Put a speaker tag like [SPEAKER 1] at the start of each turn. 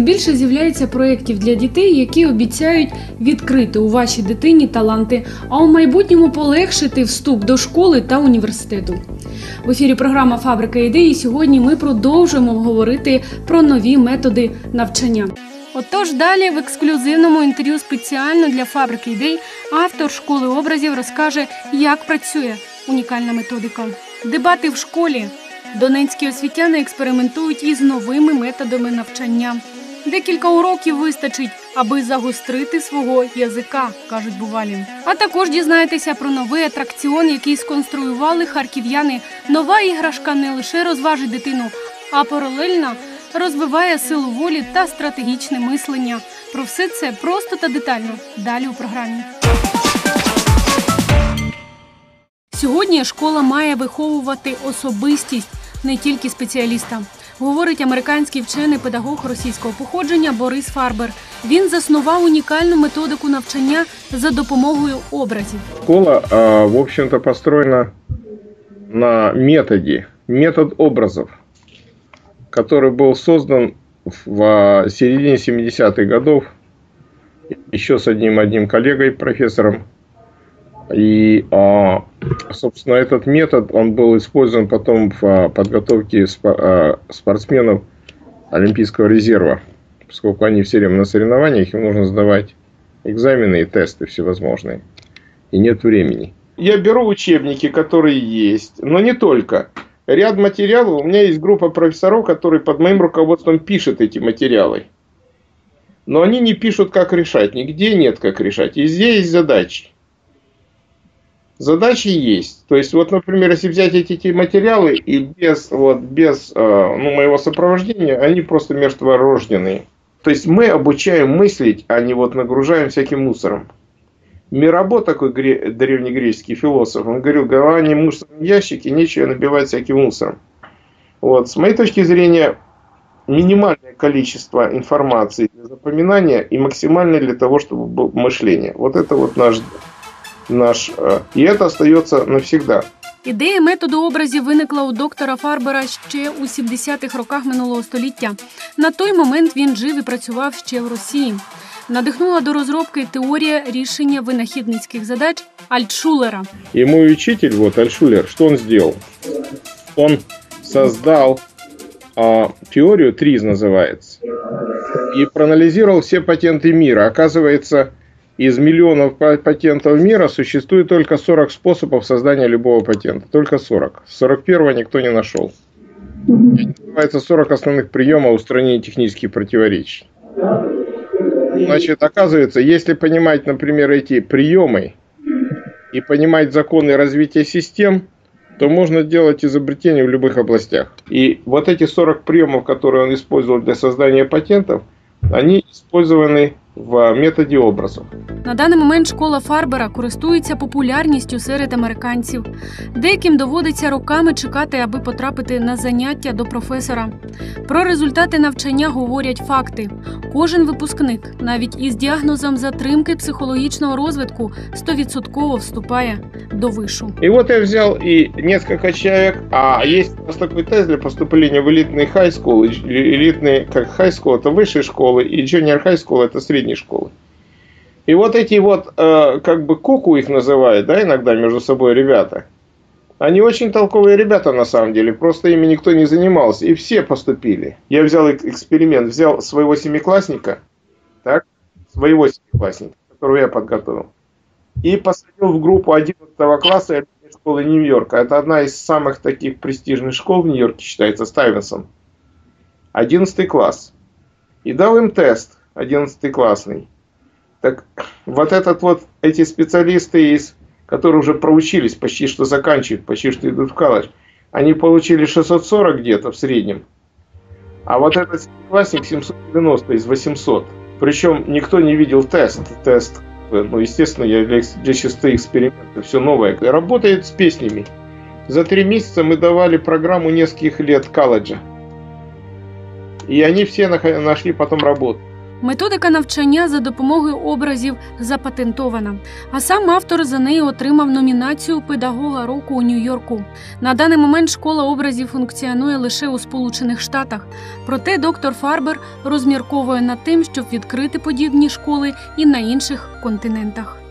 [SPEAKER 1] більше з'являється проєктів для дітей, які обіцяють відкрити у вашій дитині таланти, а у майбутньому полегшити вступ до школи та університету. В ефірі програма Фабрика ідей. Сьогодні ми продовжуємо говорити про нові методи навчання. Отож, далі в ексклюзивному інтерв'ю спеціально для фабрики ідей автор школи образів розкаже, як працює унікальна методика. Дебати в школі. Донецькі освітяни експериментують із новими методами навчання. Декілька уроків вистачить, аби загострити свого язика, кажуть бувалі. А також дізнаєтеся про новий атракціон, який сконструювали харків'яни. Нова іграшка не лише розважить дитину, а паралельно розвиває силу волі та стратегічне мислення. Про все це просто та детально далі у програмі. Сьогодні школа має виховувати особистість не тільки спеціаліста. Говорить американський вчений педагог російського походження Борис Фарбер. Він заснував унікальну методику навчання за допомогою образів.
[SPEAKER 2] Школа, а, в общем-то, построена на методе, метод образов, который был создан в а, середине 70-х годов еще с одним одним коллегой, профессором. и, а, собственно, этот метод, он был использован потом в а, подготовке а, спортсменов Олимпийского резерва, поскольку они все время на соревнованиях, им нужно сдавать экзамены и тесты всевозможные, и нет времени. Я беру учебники, которые есть, но не только. Ряд материалов, у меня есть группа профессоров, которые под моим руководством пишут эти материалы. Но они не пишут, как решать. Нигде нет, как решать. Везде есть задачи. Задачи есть. То есть, вот, например, если взять эти, эти материалы и без, вот, без э, ну, моего сопровождения, они просто мертворожденные. То есть мы обучаем мыслить, а не вот нагружаем всяким мусором. Мирабо, такой гре- древнегреческий философ, он говорил, голова не в мусорном ящике, нечего набивать всяким мусором. Вот. С моей точки зрения, минимальное количество информации для запоминания и максимальное для того, чтобы было мышление. Вот это вот наш, наш э, и это остается навсегда.
[SPEAKER 1] Ідея методу образів виникла у доктора Фарбера ще у 70-х роках минулого століття. На той момент він жив і працював ще в Росії. Надихнула до розробки теорія рішення винахідницьких задач Альтшулера.
[SPEAKER 2] И мой учитель, вот Альшулер, что он сделал? Он создал а, теорию ТРИЗ называется. И проанализировал все патенты мира. Оказывается, из миллионов па- патентов мира существует только 40 способов создания любого патента. Только 40. 41 никто не нашел. Это называется 40 основных приемов устранения технических противоречий. Значит, оказывается, если понимать, например, эти приемы и понимать законы развития систем, то можно делать изобретения в любых областях. И вот эти 40 приемов, которые он использовал для создания патентов, они использованы в методе образов.
[SPEAKER 1] На даний момент школа Фарбера користується популярністю серед американців. Деяким доводиться роками чекати, аби потрапити на заняття до професора. Про результати навчання говорять факти. Кожен випускник, навіть із діагнозом затримки психологічного розвитку, 100% вступає до вишу.
[SPEAKER 2] И вот я взял и несколько человек, а есть у нас такой тест для поступления в элитный high school, и элитный, как high school это высшие школы, и junior high school это средние школы. И вот эти вот, э, как бы куку их называют, да, иногда между собой ребята, они очень толковые ребята на самом деле, просто ими никто не занимался, и все поступили. Я взял эк- эксперимент, взял своего семиклассника, так, своего семиклассника, которого я подготовил, и посадил в группу 11 класса школы Нью-Йорка. Это одна из самых таких престижных школ в Нью-Йорке, считается, Стайвенсон. 11 класс. И дал им тест, 11 классный. Так вот этот вот, эти специалисты, из, которые уже проучились, почти что заканчивают, почти что идут в колледж, они получили 640 где-то в среднем. А вот этот классник 790 из 800. Причем никто не видел тест. Тест ну, естественно, я для, для чистой эксперимента, все новое. Работает с песнями. За три месяца мы давали программу нескольких лет колледжа. И они все нашли потом работу.
[SPEAKER 1] Методика навчання за допомогою образів запатентована, а сам автор за неї отримав номінацію педагога року у Нью-Йорку. На даний момент школа образів функціонує лише у Сполучених Штатах. Проте доктор Фарбер розмірковує над тим, щоб відкрити подібні школи і на інших континентах.